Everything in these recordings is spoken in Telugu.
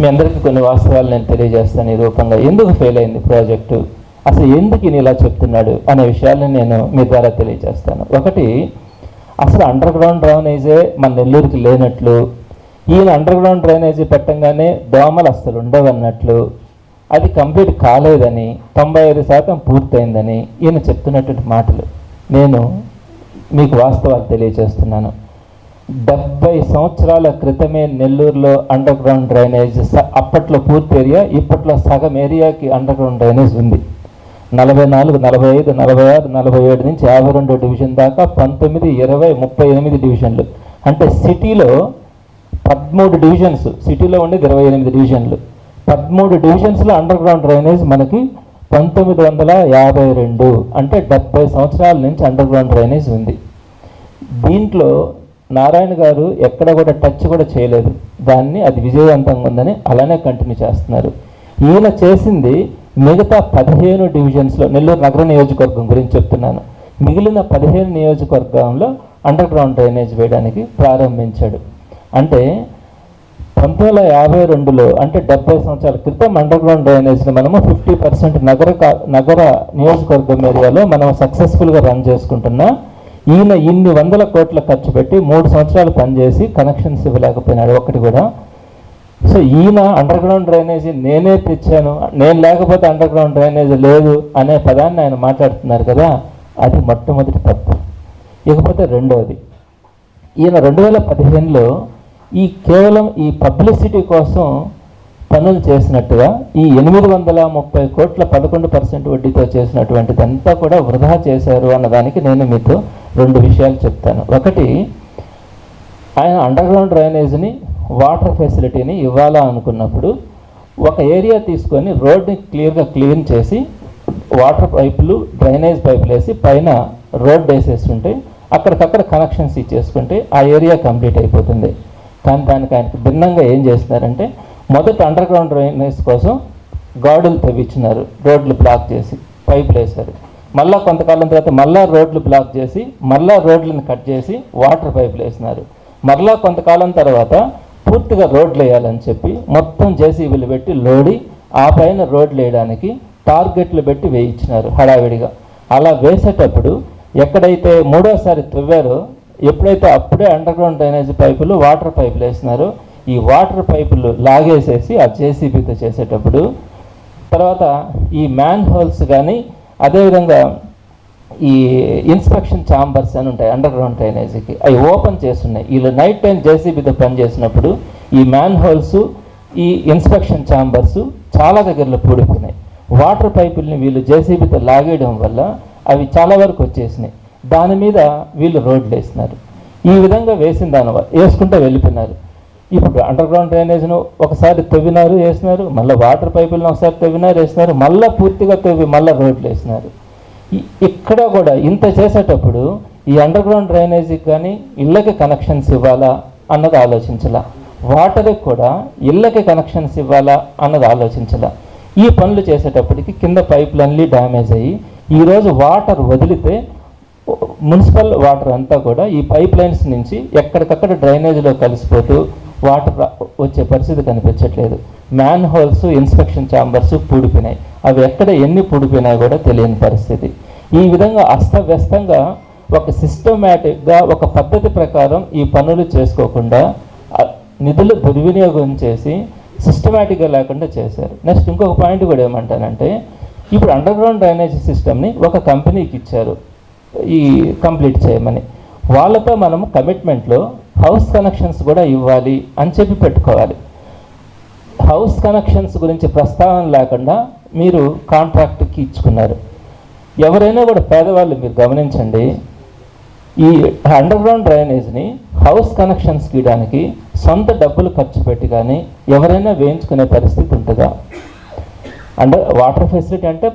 మీ అందరికీ కొన్ని వాస్తవాలు నేను తెలియజేస్తాను ఈ రూపంగా ఎందుకు ఫెయిల్ అయింది ప్రాజెక్టు అసలు ఎందుకు ఈయన ఇలా చెప్తున్నాడు అనే విషయాలను నేను మీ ద్వారా తెలియజేస్తాను. ఒకటి అసలు అండర్ గ్రౌండ్ డ్రైనేజే మన నెల్లూరుకి లేనట్లు ఈయన అండర్ గ్రౌండ్ డ్రైనేజీ పెట్టంగానే దోమలు అస్సలు ఉండవన్నట్లు అది కంప్లీట్ కాలేదని తొంభై ఐదు శాతం పూర్తయిందని ఈయన చెప్తున్నటువంటి మాటలు. నేను మీకు వాస్తవాలు తెలియజేస్తున్నాను. డెబ్బై సంవత్సరాల క్రితమే నెల్లూరులో అండర్ గ్రౌండ్ డ్రైనేజ్ అప్పట్లో పూర్తి ఏరియా ఇప్పట్లో సగం ఏరియాకి అండర్ గ్రౌండ్ డ్రైనేజ్ ఉంది. నలభై నాలుగు నలభై ఐదు నలభై ఆరు నలభై ఏడు నుంచి యాభై రెండు డివిజన్ దాకా పంతొమ్మిది ఇరవై ముప్పై ఎనిమిది డివిజన్లు. అంటే సిటీలో పదమూడు డివిజన్స్ సిటీలో ఉండేది ఇరవై ఎనిమిది డివిజన్లు. పదమూడు డివిజన్స్లో అండర్ గ్రౌండ్ డ్రైనేజ్ మనకి పంతొమ్మిది వందల యాభై రెండు అంటే డెబ్బై సంవత్సరాల నుంచి అండర్ గ్రౌండ్ డ్రైనేజ్ ఉంది. దీంట్లో నారాయణ గారు ఎక్కడ కూడా టచ్ కూడా చేయలేదు. దాన్ని అది విజయవంతంగా ఉందని అలానే కంటిన్యూ చేస్తున్నారు. ఈయన చేసింది మిగతా పదిహేను డివిజన్స్లో నెల్లూరు నగర నియోజకవర్గం గురించి చెప్తున్నాను. మిగిలిన పదిహేను నియోజకవర్గంలో అండర్ గ్రౌండ్ డ్రైనేజ్ వేయడానికి ప్రారంభించాడు. అంటే పంతొమ్మిది వందల యాభై రెండులో అంటే డెబ్బై సంవత్సరాల క్రితం అండర్ గ్రౌండ్ డ్రైనేజ్ని మనము ఫిఫ్టీ పర్సెంట్ నగర నగర నియోజకవర్గం ఏరియాలో మనం సక్సెస్ఫుల్గా రన్ చేసుకుంటున్నా ఈయన ఇన్ని వందల కోట్ల ఖర్చు పెట్టి మూడు సంవత్సరాలు పనిచేసి కనెక్షన్స్ ఇవ్వలేకపోయినాడు ఒకటి కూడా. సో ఈయన అండర్ గ్రౌండ్ డ్రైనేజీ నేనే తెచ్చాను నేను లేకపోతే అండర్ గ్రౌండ్ లేదు అనే పదాన్ని ఆయన మాట్లాడుతున్నారు కదా అది మొట్టమొదటి తప్పు. ఇకపోతే రెండవది ఈయన రెండు వేల పదిహేనులో ఈ కేవలం ఈ పబ్లిసిటీ కోసం పనులు చేసినట్టుగా ఈ ఎనిమిది వందల ముప్పై కోట్ల పదకొండు పర్సెంట్ వడ్డీతో చేసినటువంటిదంతా కూడా వృధా చేశారు అన్నదానికి నేను మీతో రెండు విషయాలు చెప్తాను. ఒకటి ఆయన అండర్గ్రౌండ్ డ్రైనేజ్ని వాటర్ ఫెసిలిటీని ఇవ్వాలా అనుకున్నప్పుడు ఒక ఏరియా తీసుకొని రోడ్ని క్లియర్గా క్లీన్ చేసి వాటర్ పైపులు డ్రైనేజ్ పైపులు వేసి పైన రోడ్ వేసేస్తుంటే అక్కడికక్కడ కనెక్షన్స్ ఇచ్చేసుకుంటే ఆ ఏరియా కంప్లీట్ అయిపోతుంది. కానీ దానికి ఆయనకు భిన్నంగా ఏం చేస్తున్నారంటే మొదట అండర్ గ్రౌండ్ డ్రైనేజ్ కోసం గాడులు తవ్వించినారు రోడ్లు బ్లాక్ చేసి పైపులు వేశారు. మళ్ళా కొంతకాలం తర్వాత మళ్ళా రోడ్లు బ్లాక్ చేసి మళ్ళా రోడ్లను కట్ చేసి వాటర్ పైపులు వేసినారు. మరలా కొంతకాలం తర్వాత పూర్తిగా రోడ్లు వేయాలని చెప్పి మొత్తం జేసీబీలు పెట్టి లోడి ఆ పైన రోడ్లు వేయడానికి టార్గెట్లు పెట్టి వేయించినారు హడావిడిగా. అలా వేసేటప్పుడు ఎక్కడైతే మూడోసారి తువ్వారో ఎప్పుడైతే అప్పుడే అండర్ గ్రౌండ్ డ్రైనేజ్ పైపులు వాటర్ పైపులు వేసినారో ఈ వాటర్ పైపులు లాగేసేసి ఆ జేసీబీతో చేసేటప్పుడు తర్వాత ఈ మ్యాన్ హోల్స్ కానీ అదేవిధంగా ఈ ఇన్స్పెక్షన్ ఛాంబర్స్ అని ఉంటాయి అండర్ గ్రౌండ్ డ్రైనేజీకి అవి ఓపెన్ చేస్తున్నాయి. వీళ్ళు నైట్ టైం జేసీబీతో పని చేసినప్పుడు ఈ మ్యాన్ హోల్స్ ఈ ఇన్స్పెక్షన్ ఛాంబర్స్ చాలా దగ్గరలో పూడిపోయినాయి. వాటర్ పైపుల్ని వీళ్ళు జేసీబీతో లాగేయడం వల్ల అవి చాలా వరకు వచ్చేసినాయి. దాని మీద వీళ్ళు రోడ్లు వేసినారు ఈ విధంగా వేసిన దాని వల్ల వేసుకుంటూ వెళ్ళిపోయినారు. ఇప్పుడు అండర్ గ్రౌండ్ డ్రైనేజ్ను ఒకసారి తవ్వినారు వేసినారు మళ్ళీ వాటర్ పైపులను ఒకసారి తవ్వినారు వేసినారు మళ్ళీ పూర్తిగా తవ్వి మళ్ళీ రోడ్లు వేసినారు. ఇక్కడ కూడా ఇంత చేసేటప్పుడు ఈ అండర్ గ్రౌండ్ డ్రైనేజీకి కానీ ఇళ్ళకి కనెక్షన్స్ ఇవ్వాలా అన్నది ఆలోచించాల. వాటర్కి కూడా ఇళ్ళకి కనెక్షన్స్ ఇవ్వాలా అన్నది ఆలోచించాల. ఈ పనులు చేసేటప్పటికి కింద పైపులన్నీ డ్యామేజ్ అయ్యి ఈరోజు వాటర్ వదిలితే మున్సిపల్ వాటర్ అంతా కూడా ఈ పైప్ లైన్స్ నుంచి ఎక్కడికక్కడ డ్రైనేజీలో కలిసిపోతూ వాటర్ వచ్చే పరిస్థితి కనిపించట్లేదు. మ్యాన్ హోల్స్ ఇన్స్పెక్షన్ ఛాంబర్స్ పూడిపోయినాయి. అవి ఎక్కడ ఎన్ని పూడిపోయినాయి కూడా తెలియని పరిస్థితి. ఈ విధంగా అస్తవ్యస్తంగా ఒక సిస్టమేటిక్గా ఒక పద్ధతి ప్రకారం ఈ పనులు చేసుకోకుండా నిధులు దుర్వినియోగం చేసి సిస్టమేటిక్గా లేకుండా చేశారు. నెక్స్ట్ ఇంకొక పాయింట్ కూడా ఏమంటానంటే ఇప్పుడు అండర్ గ్రౌండ్ డ్రైనేజ్ సిస్టమ్ని ఒక కంపెనీకి ఇచ్చారు. ఈ కంప్లీట్ చేయమని. వాళ్ళతో మనము కమిట్మెంట్లో హౌస్ కనెక్షన్స్ కూడా ఇవ్వాలి అని చెప్పి పెట్టుకోవాలి. హౌస్ కనెక్షన్స్ గురించి ప్రస్తావన లేకుండా మీరు కాంట్రాక్ట్కి ఇచ్చుకున్నారు. ఎవరైనా కూడా పేదవాళ్ళు మీరు గమనించండి ఈ అండర్ గ్రౌండ్ డ్రైనేజ్ని హౌస్ కనెక్షన్స్ గీయడానికి సొంత డబ్బులు ఖర్చు పెట్టి కానీ ఎవరైనా వేయించుకునే పరిస్థితి ఉంటుందా? అంటే వాటర్ ఫెసిలిటీ అంటే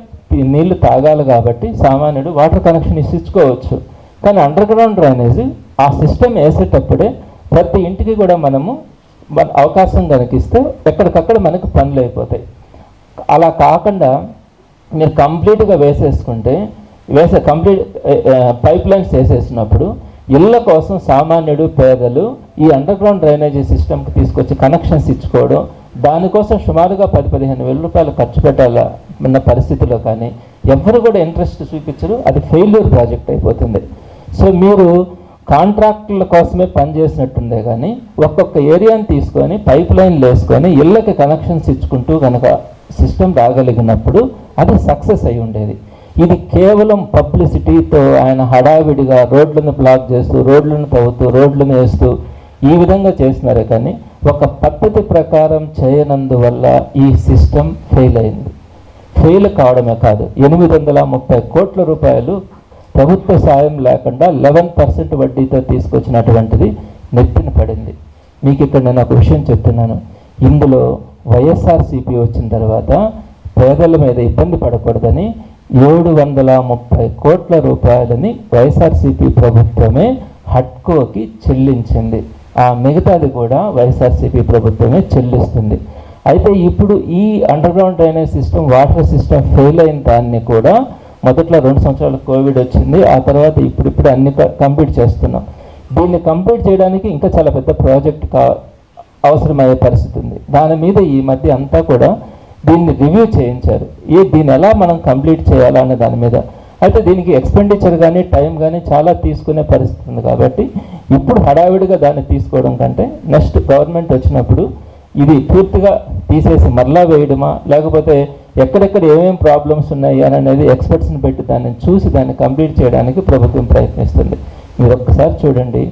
నీళ్ళు తాగాలి కాబట్టి సామాన్యుడు వాటర్ కనెక్షన్ ఇచ్చుకోవచ్చు. కానీ అండర్ గ్రౌండ్ డ్రైనేజ్ ఆ సిస్టమ్ వేసేటప్పుడే ప్రతి ఇంటికి కూడా మనము మన అవకాశం కనిపిస్తే ఎక్కడికక్కడ మనకు పనులు అయిపోతాయి. అలా కాకుండా మీరు కంప్లీట్గా వేసేసుకుంటే వేసే కంప్లీట్ పైప్ లైన్స్ వేసేసినప్పుడు ఇళ్ళ కోసం సామాన్యుడు పేదలు ఈ అండర్ గ్రౌండ్ డ్రైనేజీ సిస్టమ్కి తీసుకొచ్చి కనెక్షన్స్ ఇచ్చుకోవడం దానికోసం సుమారుగా పది పదిహేను వేల రూపాయలు ఖర్చు పెట్టాల ఉన్న పరిస్థితిలో కానీ ఎవరు కూడా ఇంట్రెస్ట్ చూపించరు అది ఫెయిల్యూర్ ప్రాజెక్ట్ అయిపోతుంది. సో మీరు కాంట్రాక్టుల కోసమే పనిచేసినట్టుండే కానీ ఒక్కొక్క ఏరియాని తీసుకొని పైప్ లైన్లు వేసుకొని ఇళ్ళకి కనెక్షన్స్ ఇచ్చుకుంటూ కనుక సిస్టమ్ రాగలిగినప్పుడు అది సక్సెస్ అయి ఉండేది. ఇది కేవలం పబ్లిసిటీతో ఆయన హడావిడిగా రోడ్లను బ్లాక్ చేస్తూ రోడ్లను తవ్వుతూ రోడ్లను వేస్తూ ఈ విధంగా చేసినారే కానీ ఒక పద్ధతి ప్రకారం చేయనందువల్ల ఈ సిస్టమ్ ఫెయిల్ అయింది. ఫెయిల్ కావడమే కాదు ఎనిమిది వందల ముప్పై కోట్ల రూపాయలు ప్రభుత్వ సాయం లేకుండా లెవెన్ పర్సెంట్ వడ్డీతో తీసుకొచ్చినటువంటిది నెత్తిన పడింది. మీకు ఇక్కడ నేను ఒక విషయం చెప్తున్నాను. ఇందులో వైఎస్ఆర్సీపీ వచ్చిన తర్వాత పేదల మీద ఇబ్బంది పడకూడదని ఏడు వందల ముప్పై కోట్ల రూపాయలని వైఎస్ఆర్సీపీ ప్రభుత్వమే హట్కోకి చెల్లించింది. ఆ మిగతాది కూడా వైఎస్ఆర్సీపీ ప్రభుత్వమే చెల్లిస్తుంది. అయితే ఇప్పుడు ఈ underground drainage system water system fail అయిన దాన్ని కూడా మొదట్లో రెండు సంవత్సరాలు కోవిడ్ వచ్చింది ఆ తర్వాత ఇప్పుడిప్పుడు అన్ని కంప్లీట్ చేస్తున్నాం. దీన్ని కంప్లీట్ చేయడానికి ఇంకా చాలా పెద్ద ప్రాజెక్ట్ కా అవసరమయ్యే పరిస్థితి ఉంది. దాని మీద ఈ మధ్య అంతా కూడా దీన్ని రివ్యూ చేయించారు. ఏ దీన్ని ఎలా మనం కంప్లీట్ చేయాలా అనే దాని మీద. అయితే దీనికి ఎక్స్పెండిచర్ కానీ టైం కానీ చాలా తీసుకునే పరిస్థితి ఉంది కాబట్టి ఇప్పుడు హడావిడిగా దాన్ని తీసుకోవడం కంటే నెక్స్ట్ గవర్నమెంట్ వచ్చినప్పుడు ఇది పూర్తిగా తీసేసి మరలా వేయడమా లేకపోతే ఎక్కడెక్కడ ఏమేమి ప్రాబ్లమ్స్ ఉన్నాయి అని అనేది ఎక్స్పర్ట్స్ని పెట్టి దాన్ని చూసి దాన్ని కంప్లీట్ చేయడానికి ప్రభుత్వం ప్రయత్నిస్తుంది. మీరు ఒక్కసారి చూడండి.